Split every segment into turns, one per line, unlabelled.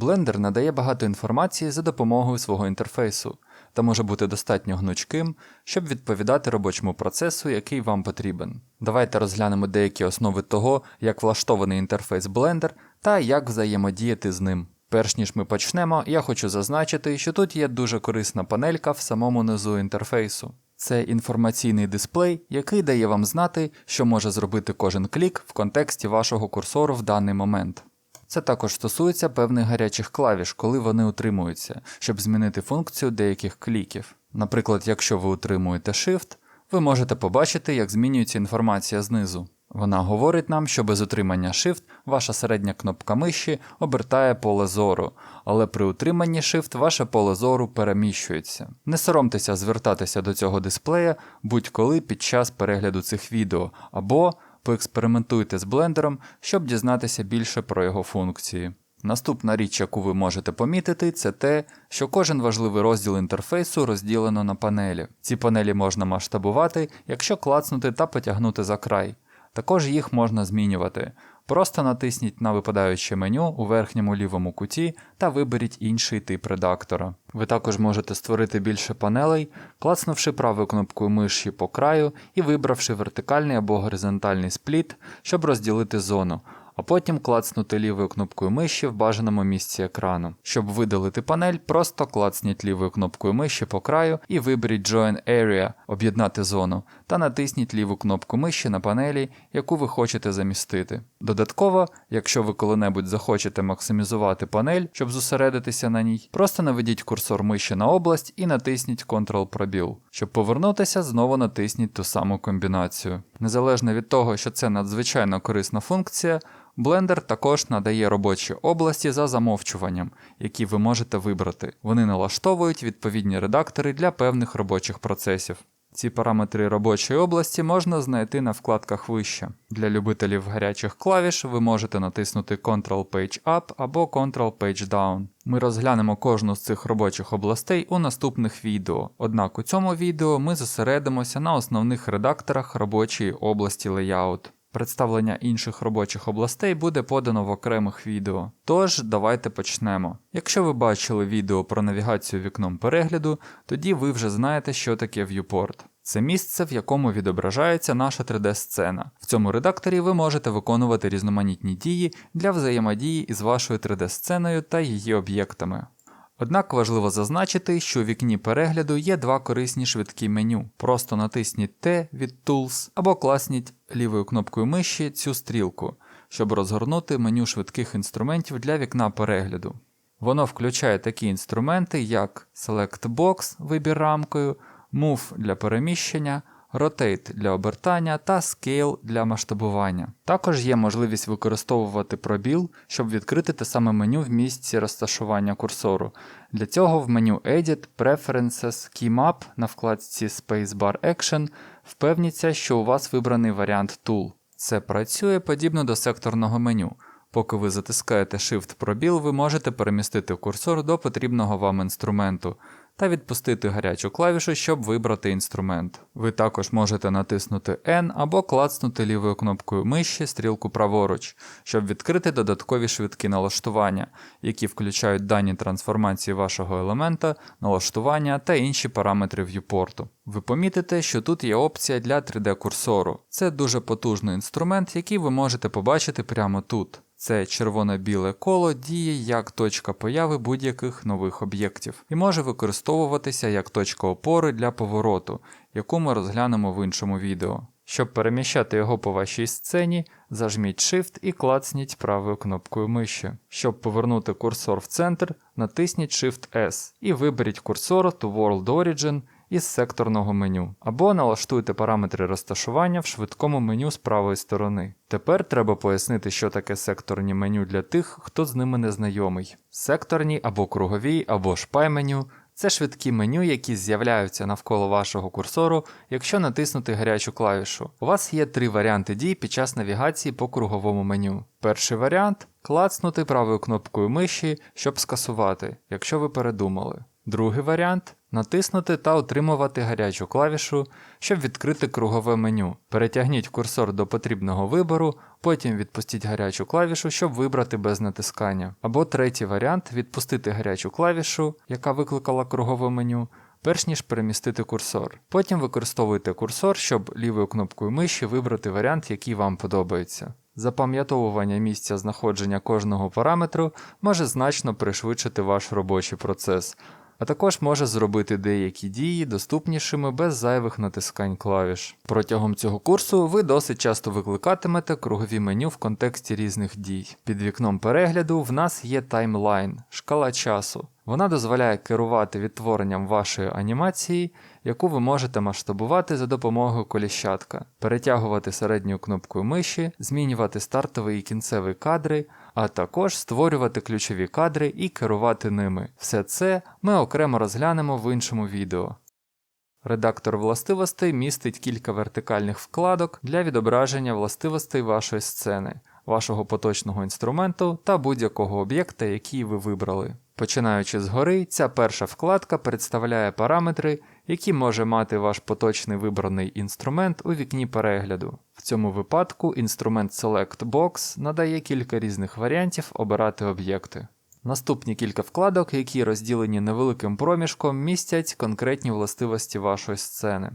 Blender надає багато інформації за допомогою свого інтерфейсу та може бути достатньо гнучким, щоб відповідати робочому процесу, який вам потрібен. Давайте розглянемо деякі основи того, як влаштований інтерфейс Blender та як взаємодіяти з ним. Перш ніж ми почнемо, я хочу зазначити, що тут є дуже корисна панелька в самому низу інтерфейсу. Це інформаційний дисплей, який дає вам знати, що може зробити кожен клік в контексті вашого курсору в даний момент. Це також стосується певних гарячих клавіш, коли вони утримуються, щоб змінити функцію деяких кліків. Наприклад, якщо ви утримуєте Shift, ви можете побачити, як змінюється інформація знизу. Вона говорить нам, що без утримання Shift ваша середня кнопка миші обертає поле зору, але при утриманні Shift ваше поле зору переміщується. Не соромтеся звертатися до цього дисплея будь-коли під час перегляду цих відео, або поекспериментуйте з блендером, щоб дізнатися більше про його функції. Наступна річ, яку ви можете помітити, це те, що кожен важливий розділ інтерфейсу розділено на панелі. Ці панелі можна масштабувати, якщо клацнути та потягнути за край. Також їх можна змінювати. Просто натисніть на випадаюче меню у верхньому лівому куті та виберіть інший тип редактора. Ви також можете створити більше панелей, клацнувши правою кнопкою миші по краю і вибравши вертикальний або горизонтальний спліт, щоб розділити зону. А потім клацнути лівою кнопкою миші в бажаному місці екрану. Щоб видалити панель, просто клацніть лівою кнопкою миші по краю і виберіть Join Area об'єднати зону та натисніть ліву кнопку миші на панелі, яку ви хочете замістити. Додатково, якщо ви коли-небудь захочете максимізувати панель, щоб зосередитися на ній, просто наведіть курсор миші на область і натисніть Ctrl пробіл. Щоб повернутися, знову натисніть ту саму комбінацію. Незалежно від того, що це надзвичайно корисна функція. Blender також надає робочі області за замовчуванням, які ви можете вибрати. Вони налаштовують відповідні редактори для певних робочих процесів. Ці параметри робочої області можна знайти на вкладках вище. Для любителів гарячих клавіш ви можете натиснути Ctrl Page Up або Ctrl Page Down. Ми розглянемо кожну з цих робочих областей у наступних відео, однак у цьому відео ми зосередимося на основних редакторах робочої області Layout. Представлення інших робочих областей буде подано в окремих відео. Тож, давайте почнемо. Якщо ви бачили відео про навігацію вікном перегляду, тоді ви вже знаєте, що таке viewport. Це місце, в якому відображається наша 3D-сцена. В цьому редакторі ви можете виконувати різноманітні дії для взаємодії із вашою 3D-сценою та її об'єктами. Однак важливо зазначити, що у вікні перегляду є два корисні швидкі меню. Просто натисніть T від Tools або класніть лівою кнопкою миші цю стрілку, щоб розгорнути меню швидких інструментів для вікна перегляду. Воно включає такі інструменти, як Select Box вибір рамкою, Move для переміщення, Rotate для обертання та Scale для масштабування. Також є можливість використовувати пробіл, щоб відкрити те саме меню в місці розташування курсору. Для цього в меню Edit, Preferences, Keymap на вкладці Spacebar Action впевніться, що у вас вибраний варіант Tool. Це працює подібно до секторного меню. Поки ви затискаєте Shift пробіл, ви можете перемістити курсор до потрібного вам інструменту та відпустити гарячу клавішу, щоб вибрати інструмент. Ви також можете натиснути N або клацнути лівою кнопкою миші стрілку праворуч, щоб відкрити додаткові швидкі налаштування, які включають дані трансформації вашого елемента, налаштування та інші параметри в'юпорту. Ви помітите, що тут є опція для 3D-курсору. Це дуже потужний інструмент, який ви можете побачити прямо тут. Це червоно-біле коло діє як точка появи будь-яких нових об'єктів і може використовуватися як точка опори для повороту, яку ми розглянемо в іншому відео. Щоб переміщати його по вашій сцені, зажміть Shift і клацніть правою кнопкою миші. Щоб повернути курсор в центр, натисніть Shift S і виберіть курсор to World Origin із секторного меню, або налаштуйте параметри розташування в швидкому меню з правої сторони. Тепер треба пояснити, що таке секторні меню для тих, хто з ними не знайомий. Секторні або кругові, або шпай меню. Це швидкі меню, які з'являються навколо вашого курсору, якщо натиснути гарячу клавішу. У вас є три варіанти дій під час навігації по круговому меню. Перший варіант клацнути правою кнопкою миші, щоб скасувати, якщо ви передумали. Другий варіант Натиснути та утримувати гарячу клавішу, щоб відкрити кругове меню. Перетягніть курсор до потрібного вибору, потім відпустіть гарячу клавішу, щоб вибрати без натискання. Або третій варіант відпустити гарячу клавішу, яка викликала кругове меню, перш ніж перемістити курсор. Потім використовуйте курсор, щоб лівою кнопкою миші вибрати варіант, який вам подобається. Запам'ятовування місця знаходження кожного параметру може значно пришвидшити ваш робочий процес, а також може зробити деякі дії доступнішими без зайвих натискань клавіш. Протягом цього курсу ви досить часто викликатимете кругові меню в контексті різних дій. Під вікном перегляду в нас є таймлайн, шкала часу. Вона дозволяє керувати відтворенням вашої анімації, яку ви можете масштабувати за допомогою коліщатка, перетягувати середньою кнопкою миші, змінювати стартовий і кінцевий кадри, а також створювати ключові кадри і керувати ними. Все це ми окремо розглянемо в іншому відео. Редактор властивостей містить кілька вертикальних вкладок для відображення властивостей вашої сцени, вашого поточного інструменту та будь-якого об'єкта, який ви вибрали. Починаючи згори, ця перша вкладка представляє параметри, які може мати ваш поточний вибраний інструмент у вікні перегляду. В цьому випадку інструмент Select Box надає кілька різних варіантів обирати об'єкти. Наступні кілька вкладок, які розділені невеликим проміжком, містять конкретні властивості вашої сцени.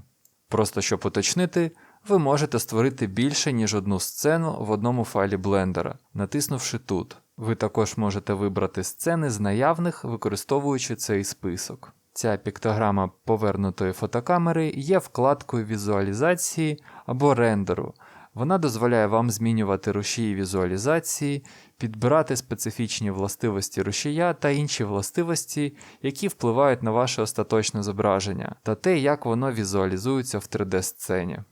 Просто щоб уточнити, ви можете створити більше, ніж одну сцену в одному файлі блендера, натиснувши тут. Ви також можете вибрати сцени з наявних, використовуючи цей список. Ця піктограма повернутої фотокамери є вкладкою візуалізації або рендеру. Вона дозволяє вам змінювати рушії візуалізації, підбирати специфічні властивості рушія та інші властивості, які впливають на ваше остаточне зображення, та те, як воно візуалізується в 3D-сцені.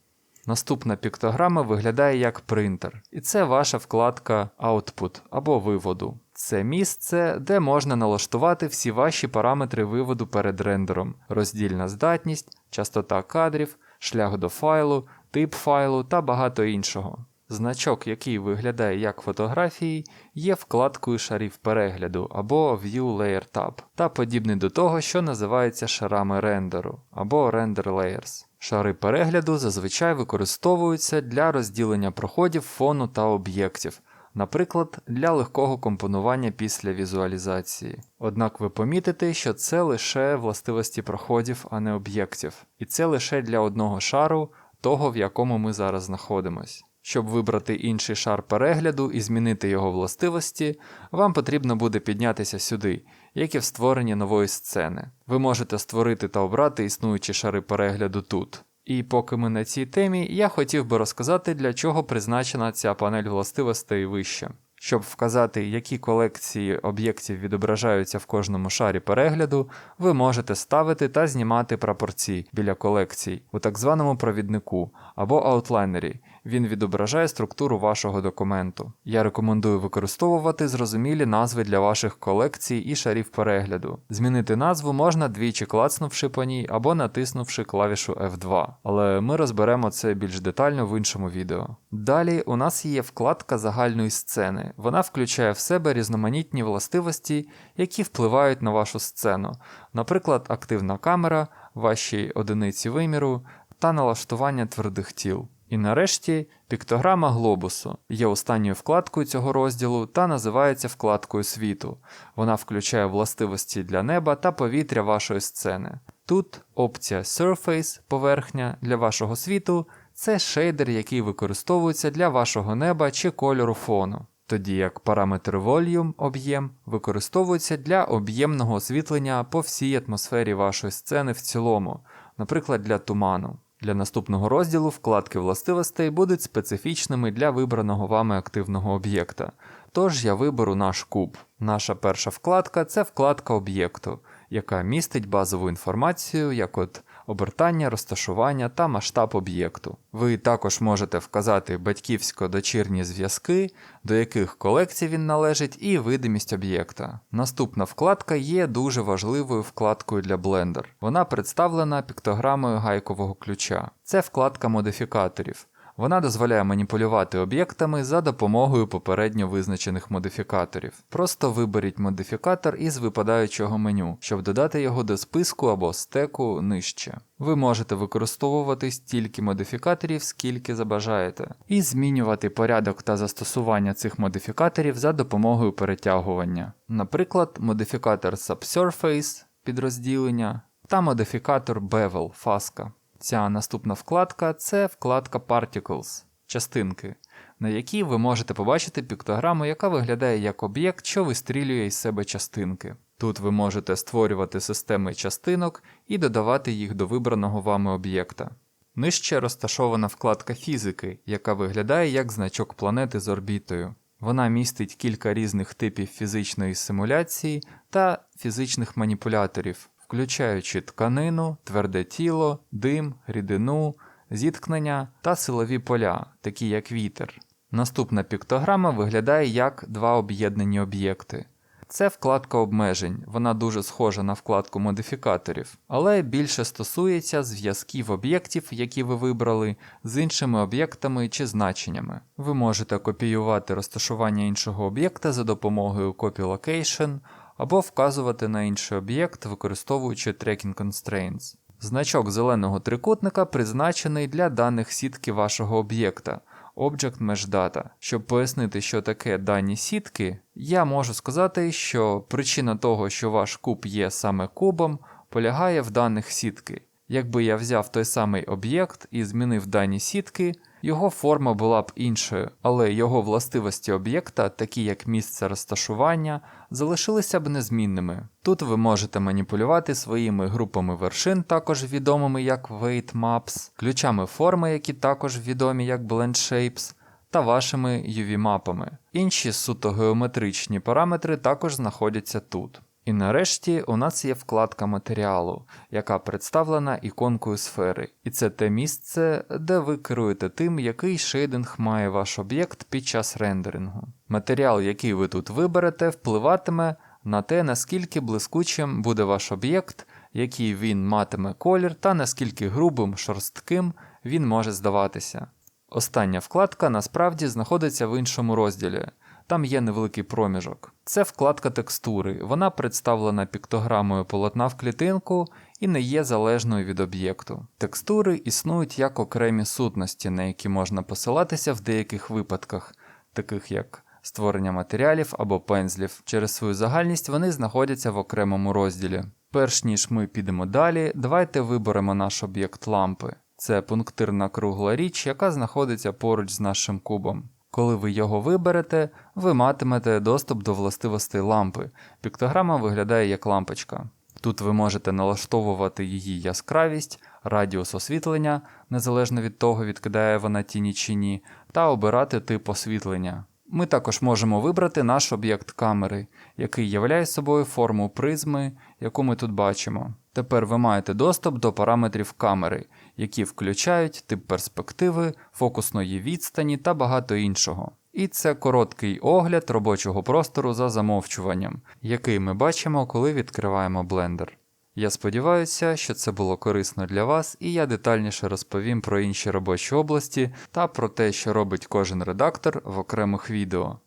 Наступна піктограма виглядає як принтер, і це ваша вкладка Output або виводу. Це місце, де можна налаштувати всі ваші параметри виводу перед рендером: роздільна здатність, частота кадрів, шлях до файлу, тип файлу та багато іншого. Значок, який виглядає як фотографії, є вкладкою шарів перегляду або View Layer Tab, та подібний до того, що називається шарами рендеру або Render Layers. Шари перегляду зазвичай використовуються для розділення проходів фону та об'єктів, наприклад, для легкого компонування після візуалізації. Однак ви помітите, що це лише властивості проходів, а не об'єктів, і це лише для одного шару, того в якому ми зараз знаходимось. Щоб вибрати інший шар перегляду і змінити його властивості, вам потрібно буде піднятися сюди, як і в створенні нової сцени. Ви можете створити та обрати існуючі шари перегляду тут. І поки ми на цій темі, я хотів би розказати, для чого призначена ця панель властивостей вище. Щоб вказати, які колекції об'єктів відображаються в кожному шарі перегляду, ви можете ставити та знімати прапорці біля колекцій у так званому провіднику або аутлайнері. Він відображає структуру вашого документу. Я рекомендую використовувати зрозумілі назви для ваших колекцій і шарів перегляду. Змінити назву можна двічі клацнувши по ній або натиснувши клавішу F2, але ми розберемо це більш детально в іншому відео. Далі у нас є вкладка загальної сцени. Вона включає в себе різноманітні властивості, які впливають на вашу сцену, наприклад, активна камера, ваші одиниці виміру та налаштування твердих тіл. І нарешті піктограма глобусу є останньою вкладкою цього розділу та називається вкладкою світу. Вона включає властивості для неба та повітря вашої сцени. Тут опція Surface поверхня для вашого світу це шейдер, який використовується для вашого неба чи кольору фону. Тоді як параметр Volume об'єм використовується для об'ємного освітлення по всій атмосфері вашої сцени в цілому, наприклад, для туману. Для наступного розділу вкладки властивостей будуть специфічними для вибраного вами активного об'єкта. Тож я виберу наш куб. Наша перша вкладка це вкладка об'єкту, яка містить базову інформацію, як от обертання, розташування та масштаб об'єкту. Ви також можете вказати батьківсько-дочірні зв'язки, до яких колекцій він належить, і видимість об'єкта. Наступна вкладка є дуже важливою вкладкою для Blender. Вона представлена піктограмою гайкового ключа. Це вкладка модифікаторів. Вона дозволяє маніпулювати об'єктами за допомогою попередньо визначених модифікаторів. Просто виберіть модифікатор із випадаючого меню, щоб додати його до списку або стеку нижче. Ви можете використовувати стільки модифікаторів, скільки забажаєте, і змінювати порядок та застосування цих модифікаторів за допомогою перетягування. Наприклад, модифікатор Subsurface підрозділення та модифікатор Bevel фаска. Ця наступна вкладка це вкладка Particles частинки, на якій ви можете побачити піктограму, яка виглядає як об'єкт, що вистрілює із себе частинки. Тут ви можете створювати системи частинок і додавати їх до вибраного вами об'єкта. Нижче розташована вкладка фізики, яка виглядає як значок планети з орбітою. Вона містить кілька різних типів фізичної симуляції та фізичних маніпуляторів, включаючи тканину, тверде тіло, дим, рідину, зіткнення та силові поля, такі як вітер. Наступна піктограма виглядає як два об'єднані об'єкти. Це вкладка обмежень, вона дуже схожа на вкладку модифікаторів, але більше стосується зв'язків об'єктів, які ви вибрали, з іншими об'єктами чи значеннями. Ви можете копіювати розташування іншого об'єкта за допомогою Copy Location або вказувати на інший об'єкт, використовуючи Tracking Constraints. Значок зеленого трикутника призначений для даних сітки вашого об'єкта. Object Mesh Data. Щоб пояснити, що таке дані сітки, я можу сказати, що причина того, що ваш куб є саме кубом, полягає в даних сітки. Якби я взяв той самий об'єкт і змінив дані сітки, його форма була б іншою, але його властивості об'єкта, такі як місце розташування, залишилися б незмінними. Тут ви можете маніпулювати своїми групами вершин, також відомими як Weight Maps, ключами форми, які також відомі як Blend Shapes, та вашими UV-мапами. Інші суто геометричні параметри також знаходяться тут. І нарешті у нас є вкладка матеріалу, яка представлена іконкою сфери, і це те місце, де ви керуєте тим, який шейдинг має ваш об'єкт під час рендерингу. Матеріал, який ви тут виберете, впливатиме на те, наскільки блискучим буде ваш об'єкт, який він матиме колір, та наскільки грубим, шорстким він може здаватися. Остання вкладка насправді знаходиться в іншому розділі. Там є невеликий проміжок. Це вкладка текстури. Вона представлена піктограмою полотна в клітинку і не є залежною від об'єкту. Текстури існують як окремі сутності, на які можна посилатися в деяких випадках, таких як створення матеріалів або пензлів. Через свою загальність вони знаходяться в окремому розділі. Перш ніж ми підемо далі, давайте виберемо наш об'єкт лампи. Це пунктирна кругла річ, яка знаходиться поруч з нашим кубом. Коли ви його виберете, ви матимете доступ до властивостей лампи. Піктограма виглядає як лампочка. Тут ви можете налаштовувати її яскравість, радіус освітлення, незалежно від того, відкидає вона тіні чи ні, та обирати тип освітлення. Ми також можемо вибрати наш об'єкт камери, який являє собою форму призми, яку ми тут бачимо. Тепер ви маєте доступ до параметрів камери, які включають тип перспективи, фокусної відстані та багато іншого. І це короткий огляд робочого простору за замовчуванням, який ми бачимо, коли відкриваємо Blender. Я сподіваюся, що це було корисно для вас, і я детальніше розповім про інші робочі області та про те, що робить кожен редактор в окремих відео.